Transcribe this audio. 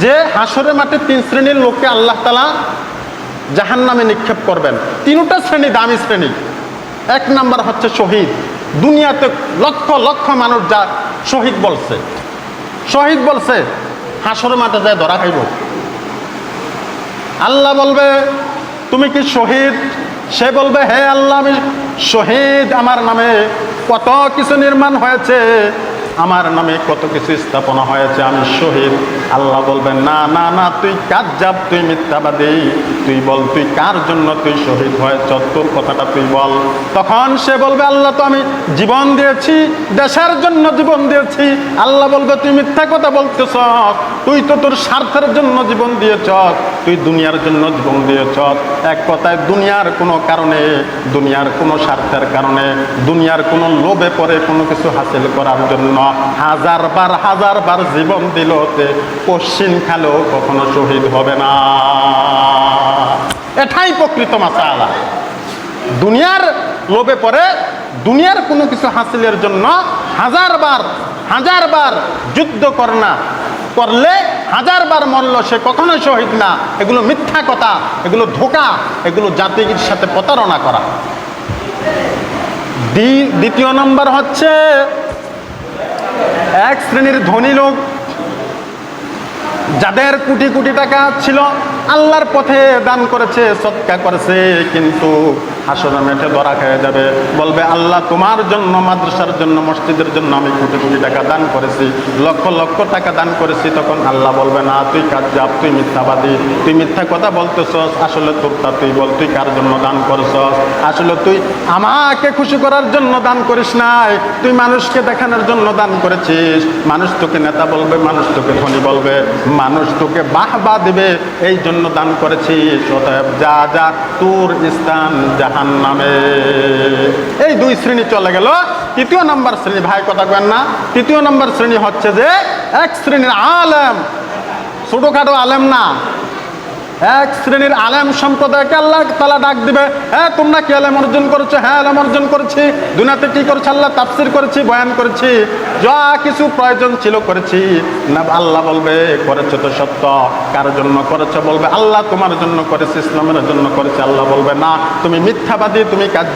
যে হাসরের মাঠে তিন শ্রেণির লোককে আল্লাহ তালা জাহান নামে নিক্ষেপ করবেন। তিনটা শ্রেণি দামি শ্রেণি। এক নাম্বার হচ্ছে শহীদ। দুনিয়াতে লক্ষ লক্ষ মানুষ যা শহীদ বলছে। শহীদ বলছে, হাসরের মাঠে যায় ধরা খাইব। আল্লাহ বলবে, তুমি কি শহীদ? সে বলবে, হে আল্লাহ, আমি শহীদ। আমার নামে কত কিছু নির্মাণ হয়েছে। আমার নামে কত কিছু স্থাপনা হয়েছে, আমি শহীদ। আল্লাহ বলবেন, না না না, তুই কাজ যাব তুই মিথ্যাবাদী। তুই বল, তুই কার জন্য তুই শহীদ হয়েছ তোর কথাটা তুই বল। তখন সে বলবে, আল্লাহ তো আমি জীবন দিয়েছি, দেশের জন্য জীবন দিয়েছি। আল্লাহ বলবে, তুই মিথ্যা কথা বলতেছ। তুই তো তোর স্বার্থের জন্য জীবন দিয়েছ। তুই দুনিয়ার জন্য জীবন দিয়েছ। এক কথায়, দুনিয়ার কোনো কারণে, দুনিয়ার কোনো স্বার্থের কারণে, দুনিয়ার কোনো লোভে পড়ে কোনো কিছু হাসিল করার জন্য হাজার বার হাজার বার জীবন দিল পশ্চিম খালেও কখনো শহীদ হবে না। এটাই প্রকৃত মাসালা। দুনিয়ার লোভে পড়ে, দুনিয়ার কোনো কিছু হাসিলের জন্য হাজার বার হাজার বার যুদ্ধ করনা করলে হাজার বার মরল সে কখনোই শহীদ না। এগুলো মিথ্যা কথা, এগুলো ধোকা, এগুলো জাতির সাথে প্রতারণা করা। দ্বি- দ্বিতীয় নম্বর হচ্ছে, এক শ্রেণির ধনী লোক যাদের কোটি কোটি টাকা ছিল আল্লাহর পথে দান করেছে সৎকা করেছে কিন্তু হাসরের মেঠে ধরা খেয়ে যাবে। বলবে, আল্লাহ, তোমার জন্য, মাদ্রাসার জন্য, মসজিদের জন্য আমি কোটি কোটি টাকা দান করেছি। লক্ষ লক্ষ টাকা দান করেছি। তখন আল্লাহ বলবে, না, তুই কাজ যাব তুই মিথ্যাবাদী। তুই মিথ্যা কথা বলতেছস। আসলে তোরটা তুই বল, তুই কার জন্য দান করেছস? আসলে তুই আমাকে খুশি করার জন্য দান করিস নাই। তুই মানুষকে দেখানোর জন্য দান করেছিস। মানুষ তোকে নেতা বলবে, মানুষ তোকে ধনী বলবে। মানুষ তোকে বাহ বা দেবে। এই জন্য দান করেছিস। অতএব যা যা তোর স্থান জাহান নামে এই দুই শ্রেণি চলে গেল। তৃতীয় নম্বর শ্রেণি, ভাই, কথা কেন না। তৃতীয় নম্বর শ্রেণি হচ্ছে যে এক শ্রেণির আলেম। ছোটোখাটো আলেম না। এক শ্রেণির আলেম সম্প্রদায়কে আল্লাহ তালা ডাক দিবে। হ্যাঁ তোমরা কি আলেম অর্জন করেছ? হ্যাঁ আলেম অর্জন করেছি। দুনিয়াতে কি করেছে? আল্লাহ তাফসির করেছি, বয়ান করেছি। যা কিছু প্রয়োজন ছিল করেছি। না, আল্লাহ বলবে, করেছ তো সত্য। কার জন্য করেছ বলবে? আল্লাহ তোমার জন্য করেছে, ইসলামের জন্য করেছে। আল্লাহ বলবে, না, তুমি মিথ্যাবাদী, তুমি কাজ